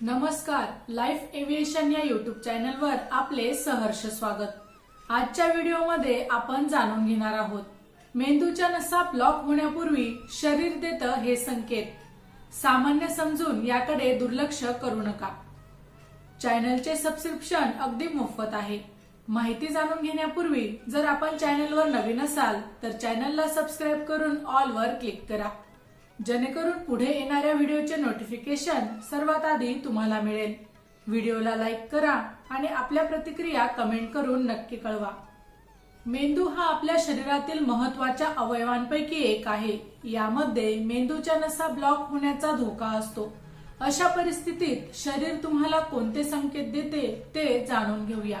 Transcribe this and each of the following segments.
नमस्कार life aviation या YouTube चॅनलवर आपले सहर्ष स्वागत. आजच्या व्हिडिओमध्ये आपण जाणून घेणार आहोत. मेंदूच्या नसा ब्लॉक होण्यापूर्वी शरीर देतं हे संकेत. सामान्य समजून याकडे दुर्लक्ष करू नका. चॅनलचे सबस्क्रिप्शन अगदी मोफत आहे. माहिती जाणून घेण्यापूर्वी जर आपण चॅनलवर नवीन असाल तर चॅनलला सबस्क्राईब करून ऑलवर क्लिक करा. जेणेकरून पुढे येणाऱ्या व्हिडिओचे नोटिफिकेशन सर्वात आधी तुम्हाला मिळेल. व्हिडिओला लाईक करा आणि आपल्या प्रतिक्रिया कमेंट करून नक्की कळवा. मेंदू हा आपल्या शरीरातील महत्त्वाच्या अवयवांपैकी एक आहे. यामध्ये मेंदूच्या नसा ब्लॉक होण्याचा धोका असतो. अशा परिस्थितीत शरीर तुम्हाला कोणते संकेत देते ते जाणून घेऊया.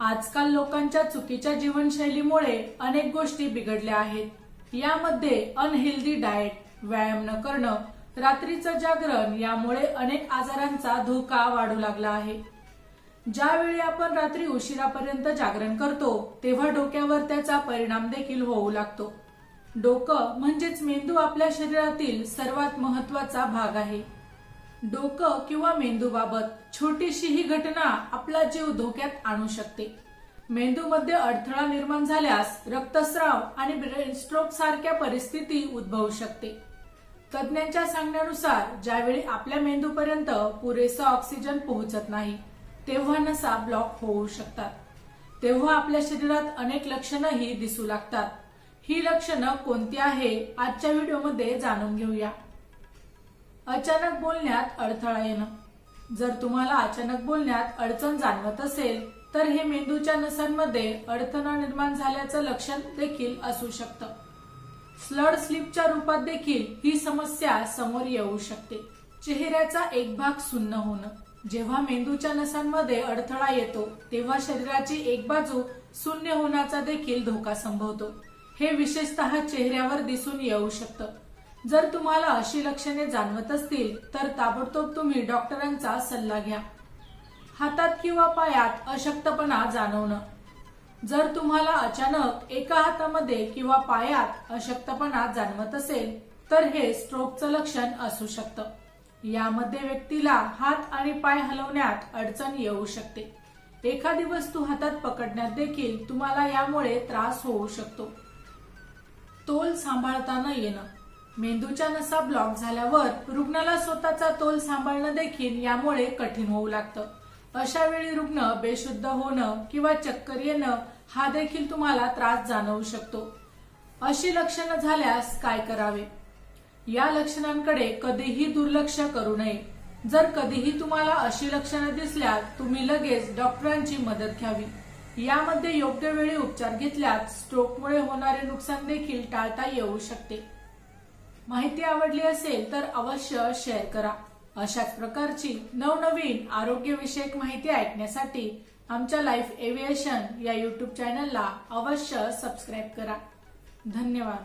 आजकाल लोकांच्या चुकीच्या जीवनशैलीमुळे अनेक गोष्टी बिघडल्या आहेत. यामध्ये अनहेल्दी डाएट व्यायाम न करणं रात्रीचं जागरण यामुळे अनेक आजारांचा धोका वाढू लागला आहे. ज्यावेळी आपण रात्री उशिरापर्यंत जागरण करतो तेव्हा डोक्यावर त्याचा परिणाम देखील होऊ लागतो. डोकं म्हणजेच मेंदू आपल्या शरीरातील सर्वात महत्त्वाचा भाग आहे. डोकं किंवा मेंदूबाबत छोटीशी ही घटना आपला जीव धोक्यात आणू शकते. मेंदूमध्ये अडथळा निर्माण झाल्यास रक्तस्राव आणि ब्रेन स्ट्रोक सारख्या परिस्थिती उद्भवू शकते. तज्ज्ञांच्या सांगण्यानुसार ज्यावेळी आपल्या मेंदूपर्यंत पुरेसा ऑक्सिजन पोहोचत नाही तेव्हा नसा ब्लॉक होऊ शकतात. तेव्हा आपल्या शरीरात अनेक लक्षणंही दिसू लागतात. ही लक्षणं कोणती आहे आजच्या व्हिडिओमध्ये जाणून घेऊया. अचानक बोलण्यात अडथळा येणं. जर तुम्हाला अचानक बोलण्यात अडचण जाणवत असेल तर हे मेंदूच्या नसांमध्ये अडथळा निर्माण झाल्याचं लक्षण देखील असू शकतं. स्लड स्लीपच्या रूपात देखील ही समस्या समोर येऊ शकते. चेहऱ्याचा एक भाग सुन्न होणं. जेव्हा मेंदूच्या नसांमध्ये अडथळा येतो तेव्हा शरीराची एक बाजू शून्य होण्याचा देखील धोका संभवतो. हे विशेषतः चेहऱ्यावर दिसून येऊ शकतं. जर तुम्हाला अशी लक्षणे जाणवत असतील तर ताबडतोब तुम्ही डॉक्टरांचा सल्ला घ्या. हातात किंवा पायात अशक्तपणा जाणवणं. जर तुम्हाला अचानक एका हातामध्ये किंवा पायात अशक्तपणा जाणवत असेल तर हे स्ट्रोकचं लक्षण असू शकतं. यामध्ये व्यक्तीला हात आणि पाय हलवण्यात अडचण येऊ शकते. एखादी वस्तू हातात पकडण्यात देखील तुम्हाला यामुळे त्रास होऊ शकतो. तोल सांभाळताना येणं. मेंदूच्या नसा ब्लॉक झाल्यावर रुग्णाला स्वतःचा तोल सांभाळणं देखील यामुळे कठीण होऊ लागतं. अशा वेळी रुग्ण बेशुद्ध होणं किंवा चक्कर येणं हा देखील तुम्हाला त्रास जाणवू शकतो. अशी लक्षणं झाल्यास काय करावे? या लक्षणांकडे कधीही दुर्लक्ष करू नये. जर कधीही तुम्हाला अशी लक्षणं दिसल्यास तुम्ही लगेच डॉक्टरांची मदत घ्यावी. यामध्ये योग्य वेळी उपचार घेतल्यास स्ट्रोकमुळे होणारे नुकसान देखील टाळता येऊ शकते. माहिती आवडली असेल तर अवश्य शेअर करा. अशाच प्रकारची नवनवीन आरोग्यविषयक माहिती ऐकण्यासाठी आमच्या लाईफ एव्हिएशन या युट्यूब चॅनलला अवश्य सबस्क्राईब करा. धन्यवाद.